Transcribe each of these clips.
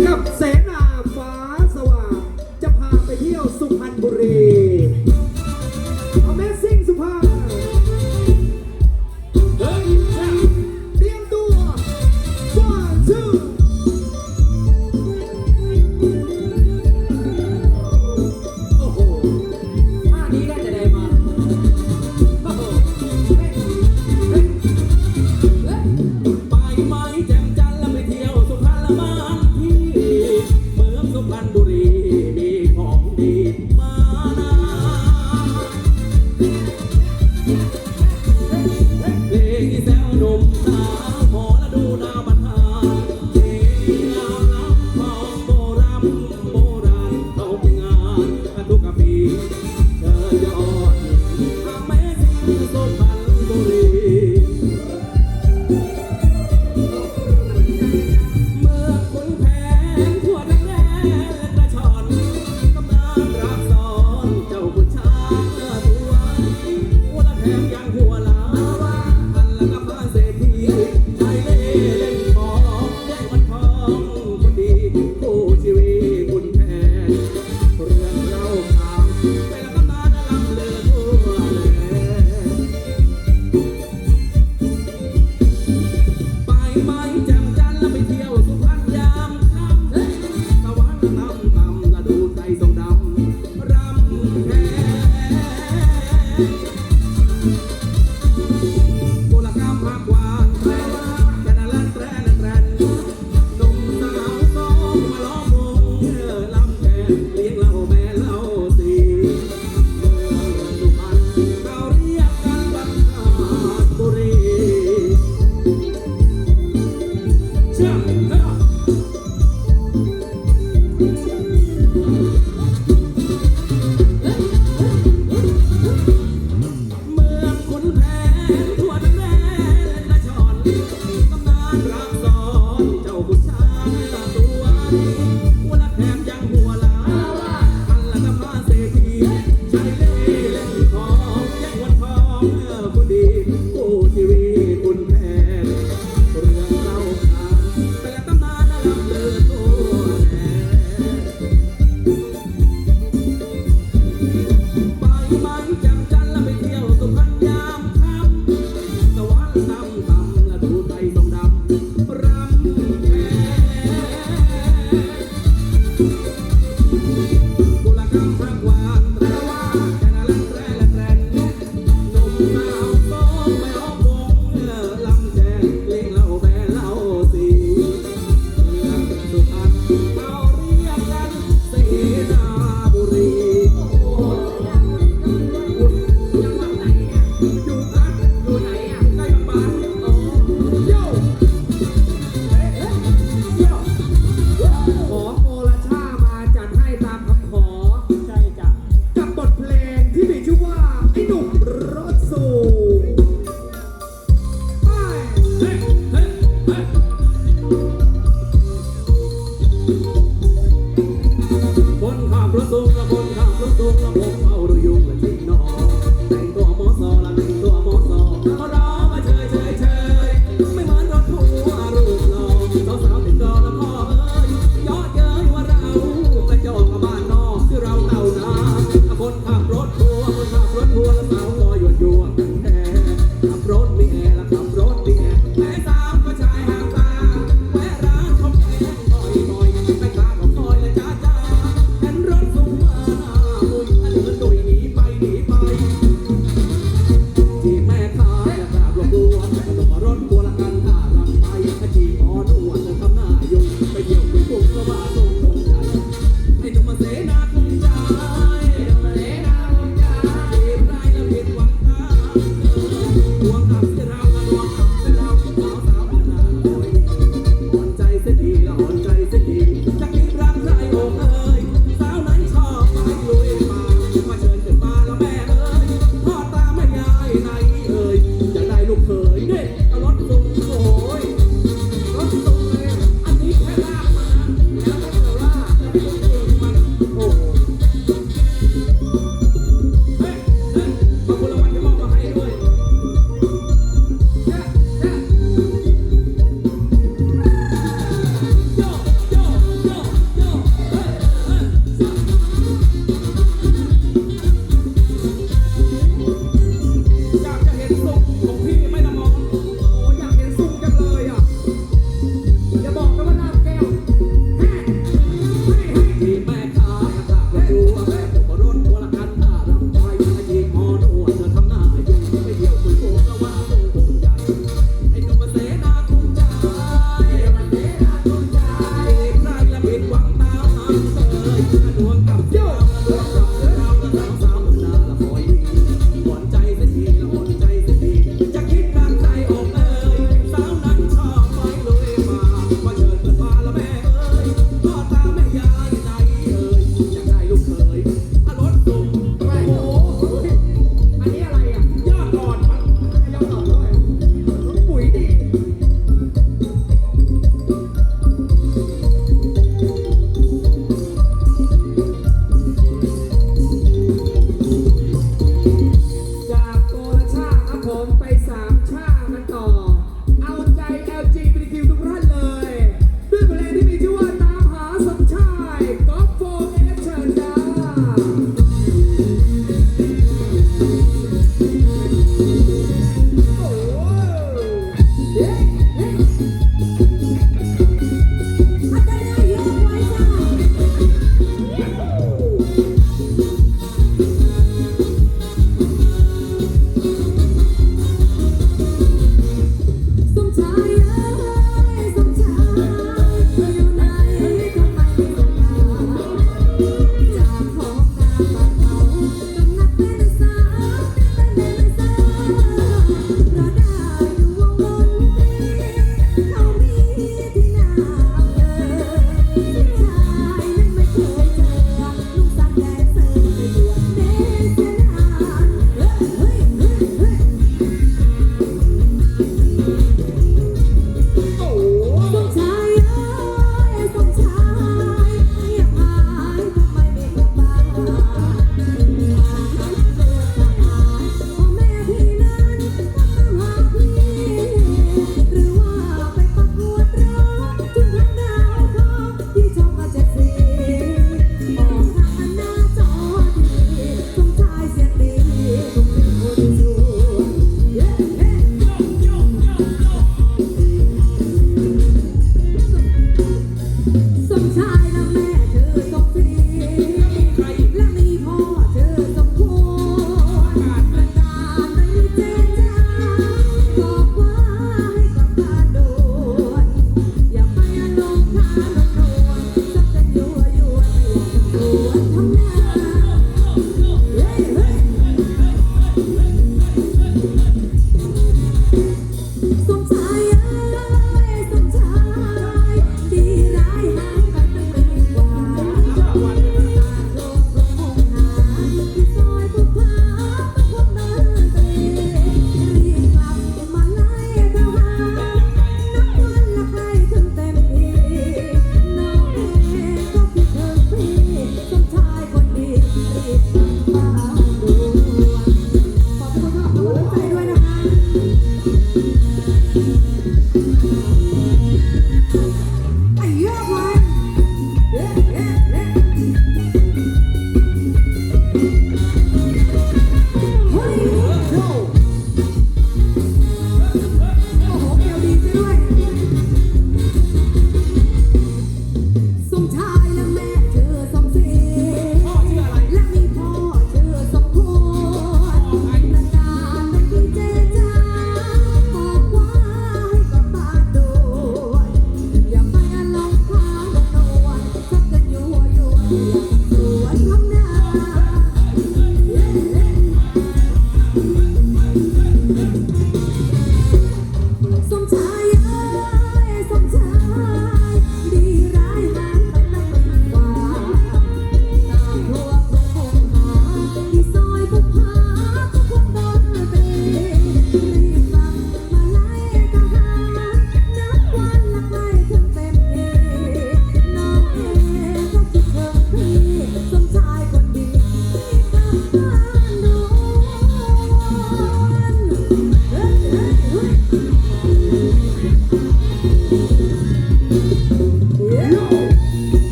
กับเสนาฟ้าสว่างจะพาไปเที่ยวสุพรรณบุรี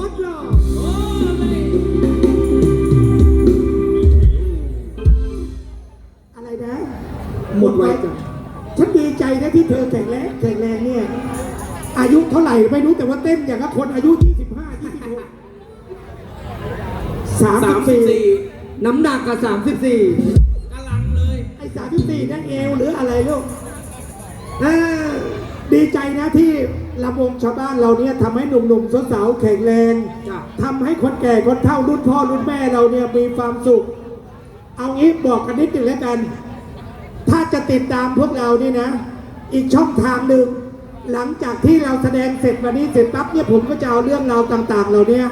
อสหรอโอ้ยอะไรนะหมดไว้จ้ะฉันดีใจนะที่เธอแข็งแรงแข็งแรงเนี่ย อายุเท่าไหร่ไม่รู้แต่ว่าเต้นอย่างกับคนอายุ 25 26สามสิบสี่34 น้ำหนักกับ34 ลำวงชาวบ้านเราเนี่ยทำให้หนุ่มๆสาวๆแข็งแรงจ้ะทำให้คนแก่คนเฒ่ารุ่นพ่อรุ่นแม่เราเนี่ยมีความสุข เอางี้บอกกันนิดหนึ่งแล้วกัน ถ้าจะติดตามพวกเรานี่นะ อีกช่องทางหนึ่งหลังจากที่เราแสดงเสร็จวันนี้เสร็จปั๊บเนี่ยผมก็จะเอาเรื่องราวต่างๆเหล่านี้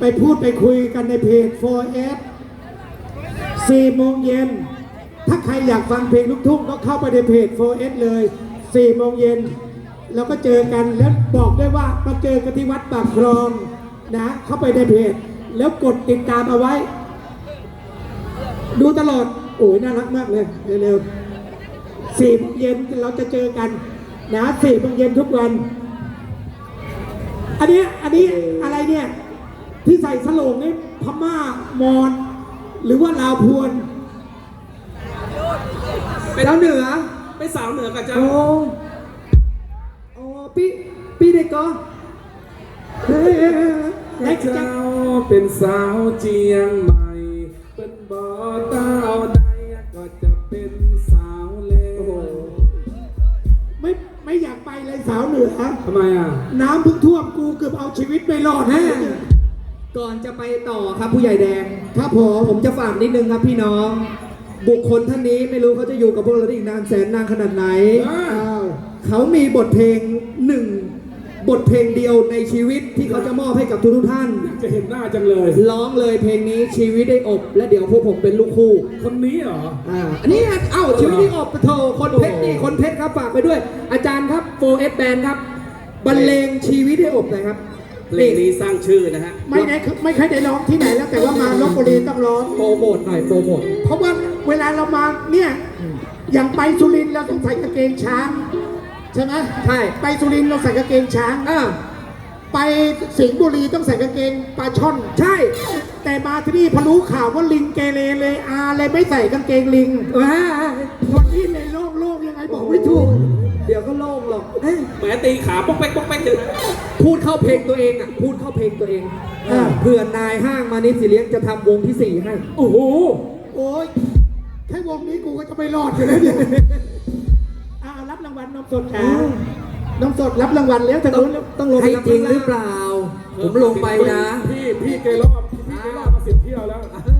ไปพูดไปคุยกันในเพจ 4S 4โมงเย็น ถ้าใครอยากฟังเพลงลูกทุ่งก็เข้าไปในเพจ 4S เลย 4 โมงเย็น แล้วก็เจอกันแล้วบอกได้วยว่ามาเจอกันที่วัดปากคลองนะเข้าไปในเพจแล้วกดติดตามเอาไว้ ดูตลอด โอ้ยน่ารักมากเลยเร็วๆสี่โมงเย็นเราจะเจอกันนะสี่โมงเย็นทุกวัน อันนี้อันนี้อะไรเนี่ย ที่ใส่สโลงนี่พม่ามอน หรือว่าลาวพวนเป็นแล้วเหนือไปสาวเหนือกับเจ้า โอ้โอ้พี่พี่เด็กก็เฮ้ยเฮ้ยเฮ้ยเฮ้ยเจ้าเป็นสาวเจียงใหม่เป็นบ่อเต้าใดก็จะเป็นสาวเลวไม่ไม่อยากไปเลยสาวเหนือทำไมอะ น้ำเพิ่งท่วมกูเกือบเอาชีวิตไม่รอดแน่ก่อนจะไปต่อครับผู้ใหญ่แดงครับผมผมจะฝากนิดนึงครับพี่น้อง บุคคลท่านนี้ไม่รู้เขาจะอยู่กับพวกเราได้อีกนานแสนนานขนาดไหนอ่าอ้าวเขามีบทเพลง หนึ่งบทเพลงเดียวในชีวิตที่เขาจะมอบให้กับทุกๆท่านอยากจะเห็นหน้าจังเลย ร้องเลยเพลงนี้ชีวิตได้อบ และเดี๋ยวพวกผมเป็นลูกคู่ คนนี้เหรอ อ่าอันนี้ไงเอ้าชีวิตได้อบโถคนเพชรนี่คนเพชรครับฝากไปด้วย อาจารย์ครับ 4S Band ครับบรรเลงชีวิตได้อบหน่อยครับเพลงนี้สร้างชื่อนะฮะไม่ได้ไม่เคยได้ร้องที่ไหนแล้วแต่ว่ามาลบบุรีต้องร้องโปรโมทหน่อยโปรโมทเพราะว่าเวลาเรามาเนี่ยอย่างไปสุรินทร์เราต้องใส่กางเกงช้างใช่ไหมใช่ ไปสุรินทร์เราใส่กางเกงช้างอ่าไปสิงห์บุรีต้องใส่กางเกงปลาช่อน ใช่ แต่มาที่นี่พอรู้ข่าวว่าลิงเกเรเลยอาเลยไม่ใส่กางเกงลิงว้าคนนี้ในโลกโลกยังไงบอกไม่ถูก เดี๋ยวก็โล่งหรอกเอ้ยแหมตีขาป๊อกแป๊กป๊อกแป๊กอยู่นะพูดเข้าเพลงตัวเองอะ พูดเข้าเพลงตัวเองอ่าเผื่อนายห้างมานิดสิเลี้ยงจะทำวงที่สี่ให้ โอ้โห โอ้ยแค่วงนี้กูก็จะไม่รอดอยู่แล้วเนี่ย นมสดค่ะนมสดรับรางวัลแล้วทางต้องนู้นต้องลงให้จริงหรือเปล่า ผมลงไปนะ พี่พี่เกรอบพี่เกรอบมาสิบเที่ยวแล้วเอ